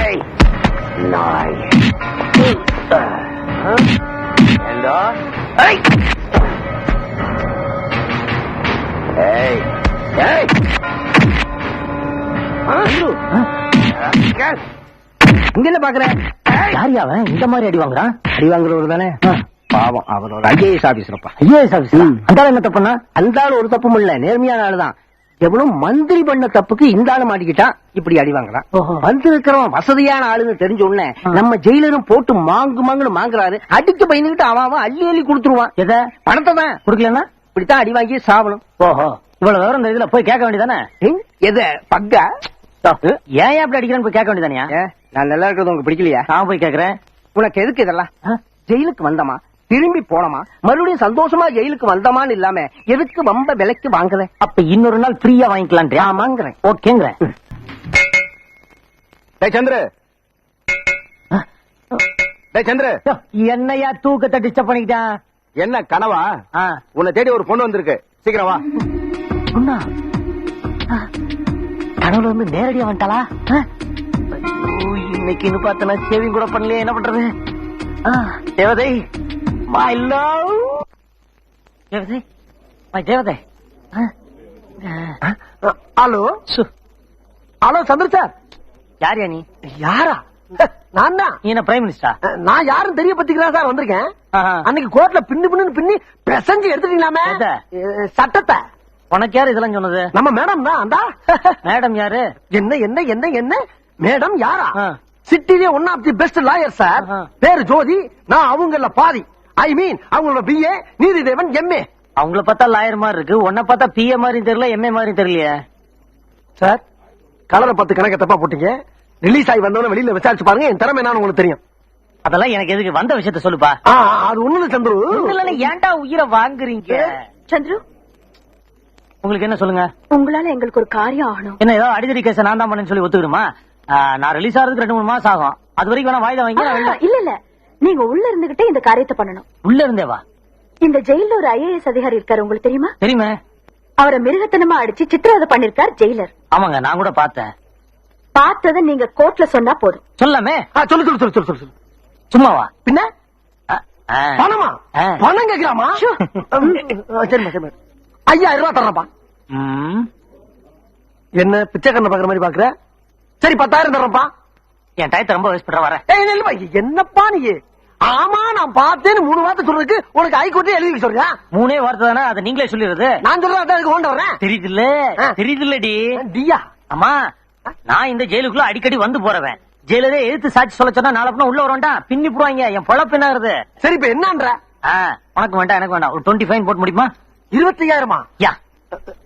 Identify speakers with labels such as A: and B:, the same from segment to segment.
A: ஏய், நாய் ஏண்டா ஏய் ஏய் ஏய்
B: இங்க என்ன பாக்குற?
A: யார் அவன் இந்த மாதிரி அடி வாங்குறான்
B: அடி வாங்குறவர் தானே. பாவம் அவரோட ஐஏஎஸ் ஆபீசரப்பா.
A: IAS officer? அந்த என்ன தப்புனா
B: அந்த ஆளு ஒரு தப்பும் இல்ல. நேர்மையான ஆளு தான் எவ்வளவு மந்திரி பண்ண தப்புக்கு இந்த ஆளு மாட்டிக்கிட்டான். இப்படி அடி வாங்குறான்.
A: ஓஹோ.
B: வந்திருக்கிறவன் வசதியான ஆளுன்னு தெரிஞ்ச உடனே. நம்ம ஜெயிலரும் போட்டு மாங்கு மாங்குன்னு மாங்குறாரு அடிக்க பயந்துகிட்டு அவன் அவன் அள்ளி அள்ளி கொடுத்துருவான்.
A: எதை?
B: பணத்தை தான்.
A: குடுக்கலன்னா?
B: இப்படித்தான் அடி வாங்கி சாவணும்.
A: ஓஹோ. இவ்வளவு விவரம் இந்த இதுல போய் கேட்க வேண்டியதானே?
B: எத? பக்கா?
A: ஏன் அப்படி அடிக்கிறேன்னு போய் கேட்க வேண்டியதானயா
B: நான் நல்லா இருக்கிறது உங்களுக்கு பிடிக்கலையா?
A: நான் போய் கேக்குறேன்
B: உனக்கு எதுக்கு இதெல்லாம்? ஜெயிலுக்கு வந்தமா? திரும்பி போனமா? மறுபடியும் சந்தோஷமா ஜெயிலுக்கு வந்தமான்னு இல்லாம எதுக்கு வம்ப விலைக்கு வாங்குற?
A: அப்ப இன்னொரு நாள் ஃப்ரீயா வாங்கிக்கலான்றியா?
B: ஆமாங்கிறேன்.
A: ஓகேங்கிற
C: டேய் சந்திர. சந்திர.
A: என்னையா தூக்கத்தை டிஸ்டர்ப் பண்ணிக்கிட்டான்
C: என்ன கனவா? உன்னை தேடி ஒரு பொண்ணு வந்திருக்கு. சீக்கிரம் வா.
A: பொண்ணா? கனவுல வந்து நேரடியா வந்துட்டாளா? இன்னைக்குன்னு பார்த்தனா சேவிங் கூட பண்ணலையே என்ன பண்றது? தேவதை மை லவ் தேவதை மை தேவதை
B: ஹலோ ஹலோ சந்திர சார்
A: யாரியா நீ
B: யாரா நான் தான்
A: நீ என்ன பிரைம் மினிஸ்டரா
B: நான் யாரும் தெரிய பத்திக்கிறேன் சார் வந்திருக்கேன். அன்னைக்கு கோர்ட்ல பின்னு பின்னு பின்னி பிரசஞ்சு எடுத்துட்டீங்களாமே சட்டத்தை
A: உனக்கு யாரு இதெல்லாம் சொன்னது
B: நம்ம மேடம் தான் அந்தா
A: மேடம் யாரு
B: என்ன என்ன என்ன என்ன மேடம் யாரா. சிட்டிலே one of the best lawyer sir. பேரு ஜோதி நான் அவங்கள பாதி ஐ மீன் அவங்களோட பிஏ நீதிதேவன் எம்ஏ
A: அவங்கள பார்த்தா லாயர் மாதிரி இருக்கு. உன்னை பார்த்தா பிஏ மாதிரியும் தெரியல எம்ஏ மாதிரியும் தெரியலையே.
B: சார் கலரை பத்து கணக்க தப்பா போட்டீங்க. ரிலீஸ் ஆகி வந்தவன வெளியில விசாரிச்சு பாருங்க. என் திறமை என்னன்னு உங்களுக்கு தெரியும்.
A: அதெல்லாம் எனக்கு எதுக்கு? வந்த விஷயத்த சொல்லுப்பா.
B: அது ஒண்ணு சந்துரு.
A: ஏன்டா உயிரை வாங்குறீங்க?
D: சந்துரு?
A: உங்களுக்கு என்ன சொல்லுங்க?
D: உங்களால எங்களுக்கு ஒரு காரியம் ஆகணும்.
A: என்ன ஏதோ அடிதடி கேஸ் நான் தான் பண்ணேன்னு சொல்லி ஒத்துக்கிறோமா நான் ரிலீஸ் ஆகிறதுக்கு ரெண்டு மூணு மாசம் ஆகும். அது வரைக்கும் வேணா வாய்தா வாங்கி
D: இல்ல இல்ல. நீங்க உள்ள இருந்துகிட்டே இந்த காரியத்தை பண்ணணும்.
A: உள்ள இருந்தே வா.
D: இந்த ஜெயில ஒரு ஐஏஎஸ் அதிகாரி இருக்காரு உங்களுக்கு தெரியுமா?
A: தெரியுமே.
D: அவரை மிருகத்தனமா அடிச்சு சித்திரவதை பண்ணிருக்கார் ஜெயிலர்.
A: ஆமாங்க நான் கூட பார்த்தேன்.
D: பார்த்ததை நீங்க கோர்ட்ல சொன்னா போதும்.
A: சொல்லாமே
B: ஆ, சொல்லு சொல்லு சொல்லு சொல்லு சொல்லு.
A: சும்மாவா
B: பின்ன. பணமா. பணம் கேக்குறாமா? சரிம்மா சரிம்மா ஐயாயிரம் ரூபாய் தர்றப்பா. என்ன பிச்சைக்கண்ண பாக்குற மாதிரி பாக்குற சரி பத்தாயிரம் தர்றப்பா
A: என் டயத்தை ரொம்ப வேஸ்ட் பண்ற வரேன்.
B: என்னப்பா நீ? ஆமா நான் பார்த்தேன்னு மூணு வார்த்தை சொல்றதுக்கு உனக்கு ஹைகோர்ட்டே எழுதி சொல்றியா
A: மூணே வார்த்தை தானே அதை நீங்களே சொல்லிடுறது.
B: நான் சொல்றேன் அதான் எனக்கு கொண்டு வர்றேன்.
A: தெரியுதுல்ல
B: ஆ.
A: தெரியுதுல்லடி.
B: டியா
A: அம்மா நான் இந்த ஜெயிலுக்குள்ள அடிக்கடி வந்து போறவன். ஜெயிலரே எதிர்த்து சாட்சி சொல்ல சொன்னா நாளை உள்ள வரண்டா பின்னி போடுவாங்க என் பொழப்பு என்ன ஆகுது
B: சரி இப்ப என்னன்ற?
A: உனக்கு வேண்டாம் எனக்கு வேண்டாம். ஒரு டுவெண்ட்டி ஃபைன் போட்டு முடியுமா?
B: இருபத்தி ஐயாயிரமா
A: யா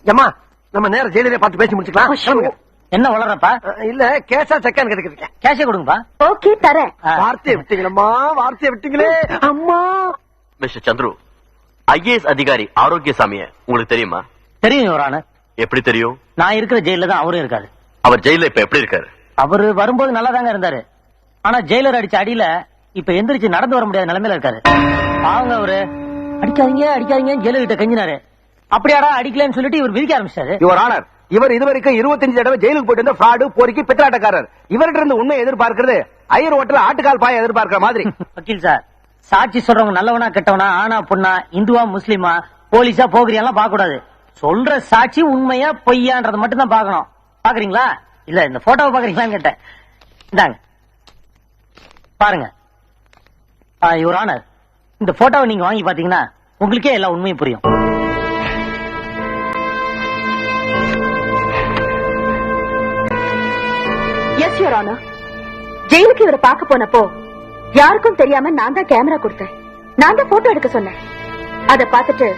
B: ஏமா நம்ம நேரம் ஜெயிலே பார்த்து பேசி முடிச்சுக்கலாம்.
A: என்ன வளர்றப்பா?
B: அஹ், இல்ல கேஷா செக்கான்னு கேட்டுக்கிட்டு
A: கேஷே கொடுங்கப்பா.
D: ஓகே தரேன்.
B: வார்த்தையை விட்டீங்களம்மா வார்த்தையை விட்டீங்களே. அம்மா.
E: மிஸ்டர் சந்துரு ஐஏஎஸ் அதிகாரி ஆரோக்கியசாமிய உங்களுக்கு தெரியுமா?
A: தெரியும் யுவரான
E: எப்படி தெரியும்?
A: நான் இருக்கிற ஜெயில தான் அவரும் இருக்காரு.
E: அவர் ஜெயில இப்ப எப்படி இருக்காரு?
A: அவரு வரும்போது நல்லா தாங்க இருந்தாரு. ஆனா ஜெயிலர் அடிச்ச அடியில இப்ப எந்திரிச்சு நடந்து வர முடியாத நிலைமையில இருக்காரு. அவங்க அவரு. அடிக்காதீங்க அடிக்காதீங்க ஜெயிலர் கிட்ட கெஞ்சினாரு. அப்படியாடா அடிக்கலன்னு சொல்லிட்டு இவர் விதிக்க ஆரம்பிச்சாரு
C: யுவர் ஆனர் இவர் இதுவரைக்கும் இருபத்தஞ்சு தடவை ஜெயிலுக்கு போயிட்டு இருந்த ஃபிராடு போரிக்கு பித்தலாட்டக்காரர் இவர்கிட்ட இருந்து உண்மை எதிர்பார்க்கிறது. ஐயர் ஓட்டல ஆட்டுக்கால் பாய எதிர்பார்க்கிற மாதிரி.
A: வக்கீல் சார் சாட்சி சொல்றவங்க நல்லவனா கெட்டவனா ஆனா பொண்ணா இந்துவா முஸ்லீமா போலீஸா போகிறியெல்லாம் பார்க்க கூடாது சொல்ற சாட்சி உண்மையா பொய்யான்றத மட்டும் தான் பாக்கணும் பாக்குறீங்களா இல்ல இந்த போட்டோவை பாக்குறீங்களான்னு கேட்டேன். இந்தாங்க. பாருங்க. யுவர் ஆனர் இந்த போட்டோவை நீங்க வாங்கி பாத்தீங்கன்னா உங்களுக்கே எல்லா உண்மையும் புரியும்.
D: எஸ் யூர் ஆனர் ஜெயிலுக்கு இவரை பார்க்க போனப்போ யாருக்கும் தெரியாம நான் தான் கேமரா கொடுத்தேன். நான் தான் போட்டோ எடுக்க சொன்னேன். அத பார்த்துட்டு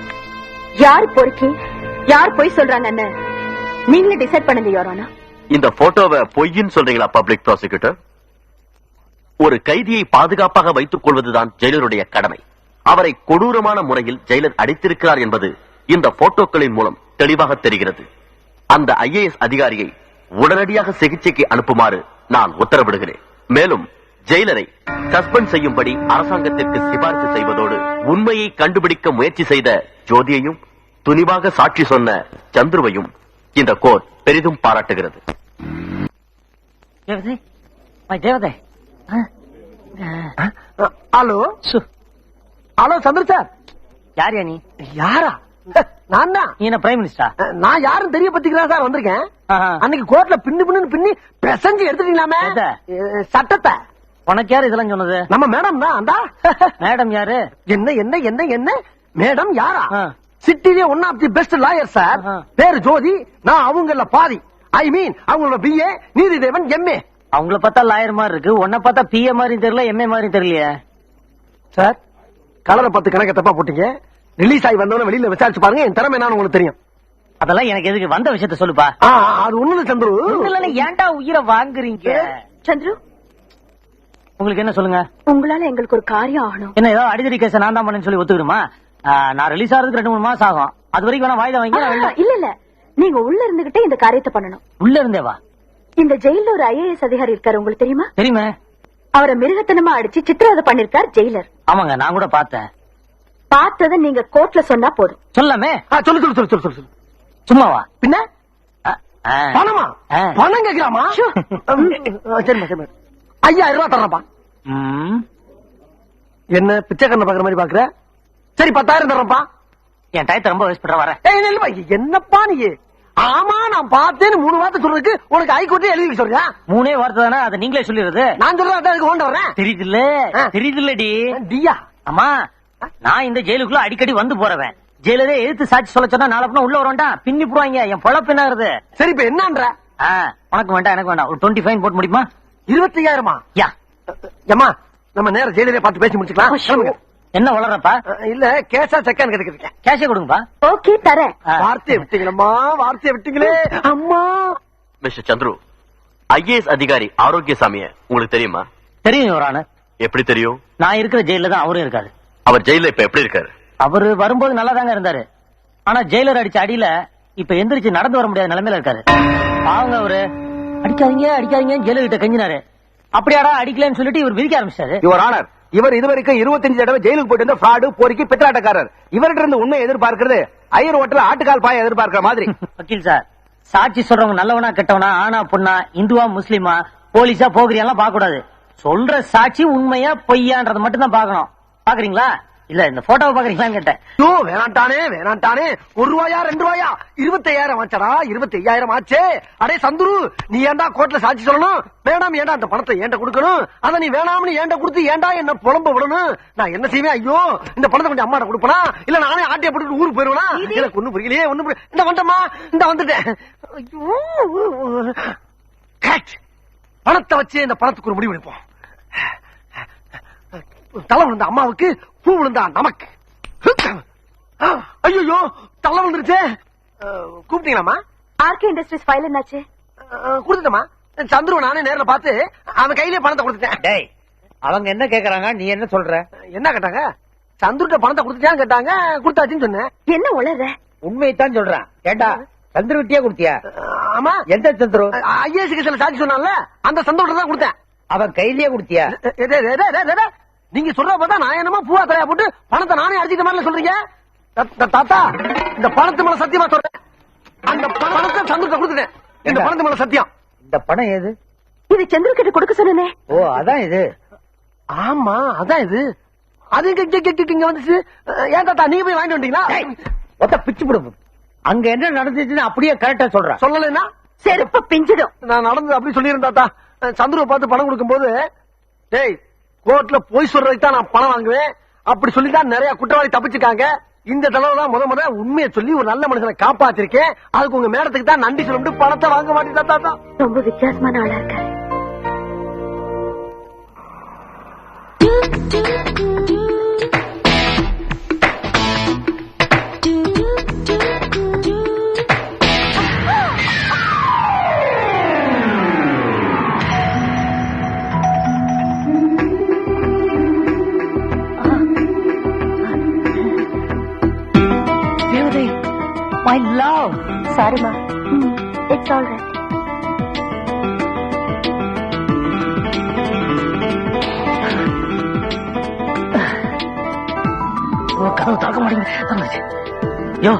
D: யார் பொறுக்கி யார் பொய் சொல்றாங்கன்னு நீங்களே டிசைட் பண்ணுங்க யோர் ஆனர்
E: இந்த போட்டோவை பொய்ன்னு சொல்றீங்களா பப்ளிக் ப்ராசிக்யூட்டர் ஒரு கைதியை பாதுகாப்பாக வைத்துக் கொள்வதுதான் ஜெயிலருடைய கடமை. அவரை கொடூரமான முறையில் ஜெயிலர் அடித்திருக்கிறார் என்பது இந்த போட்டோக்களின் மூலம் தெளிவாக தெரிகிறது. அந்த ஐஏஎஸ் அதிகாரியை உடனடியாக சிகிச்சைக்கு அனுப்புமாறு நான் உத்தரவிடுகிறேன். மேலும் ஜெயிலரை சஸ்பெண்ட் செய்யும்படி அரசாங்கத்திற்கு சிபாரிசு செய்வதோடு உண்மையை கண்டுபிடிக்க முயற்சி செய்த ஜோதியையும் துணிவாக சாட்சி சொன்ன சந்துருவையும் இந்த கோர் பெரிதும் பாராட்டுகிறது.
B: ஹலோ?
A: சு.
B: Hello Chandra sir.
A: யாரியா நீ?
B: யாரா? நான் தான்
A: நீ என்ன பிரைம் மினிஸ்டரா
B: நான் யாரும் தெரிய பத்திக்கிறேன் சார் வந்திருக்கேன். அன்னைக்கு கோர்ட்ல பின்னு பின்னு பின்னி பிரசஞ்சு எடுத்துட்டீங்களாமே? சட்டத்தை.
A: உனக்கு யாரு இதெல்லாம் சொன்னது?
B: நம்ம மேடம் தான் அந்தா.
A: மேடம் யாரு?
B: என்ன என்ன என்ன என்ன? மேடம் யாரா. சிட்டிலே one of the best lawyer sir. பேரு ஜோதி நான் அவங்கள பாதி. ஐ மீன் அவங்களோட பிஏ நீதிதேவன் எம்ஏ
A: அவங்கள பார்த்தா லாயர் மாதிரி இருக்கு. உன்னை பார்த்தா பிஏ மாதிரியும் தெரியல எம்ஏ மாதிரியும் தெரியலையே.
B: சார் கலரை பத்து கணக்க தப்பா போட்டீங்க. ரிலீஸ் ஆகி வந்தவன வெளியில விசாரிச்சு பாருங்க என் திறமை என்னன்னு உங்களுக்கு தெரியும்.
A: அதெல்லாம் எனக்கு எதுக்கு? வந்த விஷயத்த சொல்லுப்பா.
B: அது ஒண்ணு சந்துரு.
A: ஏன்டா உயிரை வாங்குறீங்க?
D: சந்துரு.
A: உங்களுக்கு என்ன சொல்லுங்க?
D: உங்களால எங்களுக்கு ஒரு காரியம் ஆகணும்.
A: என்ன ஏதோ அடிதடி கேஸ் நான் தான் பண்ணேன்னு சொல்லி ஒத்துக்கிறோமா நான் ரிலீஸ் ஆகிறதுக்கு ரெண்டு மூணு மாசம் ஆகும். அது வரைக்கும் வேணா வாய்தா வாங்கி
D: இல்ல இல்ல. நீங்க உள்ள இருந்துகிட்டே இந்த காரியத்தை பண்ணணும்.
A: உள்ள இருந்தே வா.
D: இந்த ஜெயில ஒரு ஐஏஎஸ் அதிகாரி இருக்காரு உங்களுக்கு தெரியுமா?
A: தெரியுமே.
D: அவரை மிருகத்தனமா அடிச்சு சித்திரவதை பண்ணிருக்கார் ஜெயிலர்.
A: ஆமாங்க நான் கூட பார்த்தேன்.
D: பார்த்ததை நீங்க கோர்ட்ல சொன்னா போதும்.
A: சொல்லாமே
B: ஆ, சொல்லு சொல்லு சொல்லு சொல்லு சொல்லு.
A: சும்மாவா?
B: பின்ன. பணமா. பணம் கேக்குறாமா? ஐயாயிரம் ரூபாய் தர்றப்பா. என்ன பிச்சைக்கண்ண பாக்குற மாதிரி பாக்குற சரி பத்தாயிரம் தர்றப்பா
A: என் டயத்தை ரொம்ப வேஸ்ட் பண்ற வரேன்.
B: ஏய் இல்லப்பா என்னப்பா நீ? ஆமா நான் பார்த்தேன்னு மூணு வார்த்தை சொல்றதுக்கு உனக்கு ஹைகோர்ட்டே எழுதி சொல்றியா?
A: மூணே வார்த்தை தானே அதை நீங்களே சொல்லிடுறது.
B: நான் சொல்றேன் அதான் எனக்கு கொண்டு வர்றேன்.
A: தெரியுதுல்ல
B: ஆ.
A: தெரியுதுல்லடி.
B: டியா?
A: அம்மா நான் இந்த ஜெயிலுக்குள்ள அடிக்கடி வந்து போறவன். ஜெயிலரே எதிர்த்து சாட்சி சொல்ல சொன்னா நாளை உள்ள வரண்டா பின்னி போடுவாங்க. என் பொழப்பு என்ன
B: சரி இப்ப என்னன்ற?
A: உனக்கு வேண்டாம் எனக்கு வேண்டாம். ஒரு டுவெண்ட்டி ஃபைன் போட்டு முடியுமா?
B: இருபத்தி ஐயாயிரமா
A: யா.
B: ஏமா நம்ம நேரம் ஜெயிலே பார்த்து பேசி முடிச்சுக்கலாம்.
A: என்ன வளர்றப்பா?
B: அஹ், இல்ல கேஷா செக்கான்னு கேட்டுக்கிறேன்
A: கேஷே கொடுங்கப்பா.
D: ஓகே தரேன்.
B: வார்த்தையை விட்டீங்களம்மா வார்த்தையை விட்டீங்களே. அம்மா.
E: மிஸ்டர் சந்துரு ஐஏஎஸ் அதிகாரி ஆரோக்கியசாமிய உங்களுக்கு தெரியுமா?
A: தெரியும் யுவரான
E: எப்படி தெரியும்?
A: நான் இருக்கிற ஜெயில தான் அவரும் இருக்காரு.
E: அவர் ஜெயில இப்ப எப்படி இருக்காரு?
A: அவரு வரும்போது நல்லா தாங்க இருந்தாரு. ஆனா ஜெயிலர் அடிச்ச அடியில இப்ப எந்திரிச்சு நடந்து வர முடியாத நிலைமையில இருக்காரு. அவங்க அவரு. அடிக்காதீங்க அடிக்காதீங்க ஜெயிலர் கிட்ட கெஞ்சினாரு. அப்படியாடா அடிக்கலன்னு சொல்லிட்டு இவர் விதிக்க ஆரம்பிச்சாரு.
C: யுவர் ஆனர் இவர் இதுவரைக்கும் இருபத்தஞ்சு தடவை ஜெயிலுக்கு போயிட்டு வந்த ஃப்ராடு பொறுக்கி பித்தலாட்டக்காரர். இவர்கிட்ட இருந்து உண்மை எதிர்பார்க்கிறது ஐயர் ஹோட்டல் ஆட்டுக்கால் பாய எதிர்பார்க்கிற மாதிரி.
A: வக்கீல் சார் சாட்சி சொல்றவங்க நல்லவனா கெட்டவனா ஆனா பொண்ணா இந்துவா முஸ்லிமா போலீஸா போகிறியெல்லாம் பார்க்க கூடாது சொல்ற சாட்சி உண்மையா பொய்யான்றது மட்டும் தான் பார்க்கணும். பாக்குறீங்களா? இல்ல இந்த போட்டோவை பாக்குறீங்களான்னு கேட்டேன்.
B: ஐயோ வேணாண்டானே வேணாண்டானே ஒரு ரூபாயா ரெண்டு ரூபாயா? இருபத்தி ஐயாயிரம் ஆச்சடா இருபத்தி ஐயாயிரம் ஆச்சே. அடே சந்துரு நீ ஏன்டா கோர்ட்ல சாட்சி சொல்லணும்? வேணாம் ஏன்டா அந்த பணத்தை ஏன்ட கொடுக்கணும்? அத நீ வேணாம்னு ஏன்ட கொடுத்து ஏன்டா என்ன புலம்ப விடணும்? நான் என்ன செய்வேன்? ஐயோ இந்த பணத்தை கொஞ்சம் அம்மாட்ட கொடுப்பனா? இல்ல நானே ஆட்டிய போட்டு ஊருக்கு போயிருவேனா? எனக்கு ஒண்ணும் புரியலையே புரியல இந்த வந்துட்டமா இந்த வந்துட்டேன். ஐயோ. பணத்தை வச்சு இந்த பணத்துக்கு ஒரு முடிவு எடுப்போம். தலை விழுந்த அம்மாவுக்கு பூ விழுந்தா நமக்கு. ஐயோ தலை விழுந்துருச்சே. அஹ், கூப்பிட்டீங்களாம்மா?
D: ஆர்கே இண்டஸ்ட்ரீஸ் ஃபைல் என்னாச்சு?
B: கொடுத்துட்டேமா சந்துருவ நானே நேர்ல பார்த்து அவன் கையிலே பணத்தை கொடுத்துட்டேன்.
A: டேய் அவங்க என்ன கேக்குறாங்க? நீ என்ன சொல்ற?
B: என்ன கேட்டாங்க? சந்துருட்ட பணத்தை கொடுத்துட்டான்னு கேட்டாங்க கொடுத்தாச்சுன்னு சொன்னேன்.
D: என்ன உளற
A: உண்மையைத்தான் சொல்றான். கேட்டா சந்திர விட்டியா கொடுத்தியா?
B: ஆமா.
A: எந்த சந்திரு?
B: ஐஏஎஸ் சில சாட்சி சொன்னான்ல அந்த சந்தோஷம் தான் கொடுத்தேன்.
A: அவன் கையிலேயே கொடுத்தியா?
B: நீங்க சொல்ற பார்த்தா நான் என்னமோ பூவா தலையா போட்டு பணத்தை நானே அடிச்சிட்ட மாதிரி சொல்றீங்க? தாத்தா இந்த பணத்து மேல சத்தியமா சொல்றேன். அந்த பண- பணத்தை சந்தோஷத்தை கொடுத்துட்டேன். இந்த? பணத்து மேல சத்தியம்.
A: இந்த பணம் ஏது?
D: இது சந்திர கிட்ட கொடுக்க சொன்னனே.
A: ஓ அதான் இது.
B: ஆமா அதான் இது. அது இங்க- வந்துச்சு. ஏன் தாத்தா நீங்க போய் வாங்கிட்டு வந்தீங்களா?
A: ஒத்த பிச்சு போடும் அங்க என்ன நடந்துச்சுன்னு அப்படியே கரெக்டா சொல்றான்
B: சொல்லலைன்னா?
D: செருப்பு பிஞ்சிடும்.
B: நான் நடந்து அப்படி சொல்லிடுறேன் தாத்தா. சந்துருவை பார்த்து பணம் கொடுக்கும்போது டேய் கோர்ட்ல போய் சொல்றதுக்கு தான் நான் பணம் வாங்குவேன். அப்படி சொல்லி தான் நிறைய குற்றவாளி தப்பிச்சுக்காங்க இந்த தடவை தான் முத முத உண்மையை சொல்லி ஒரு நல்ல மனுஷனை காப்பாத்திருக்கேன். அதுக்கு உங்க மேடத்துக்கு தான் நன்றி சொல்லிட்டு பணத்தை வாங்க மாட்டேன் தாத்தா
D: ரொம்ப வித்தியாசமான ஆளா இருக்காரு.
A: தேவதை லவ்
D: சாரிமா இட்ஸ் ஆல் ரைட்
A: கதவு திறக்க மாட்டேங்குது. யோ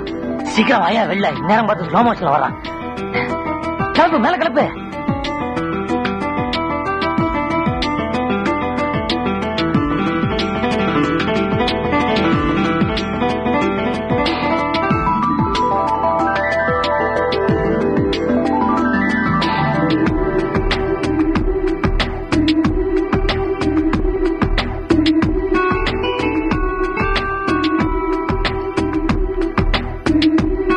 A: சீக்கிரம் வாயா வெளில. நேரம் பார்த்து ஸ்லோ மோஷன்ல வரான் கிளப்பு மேல கிளப்பு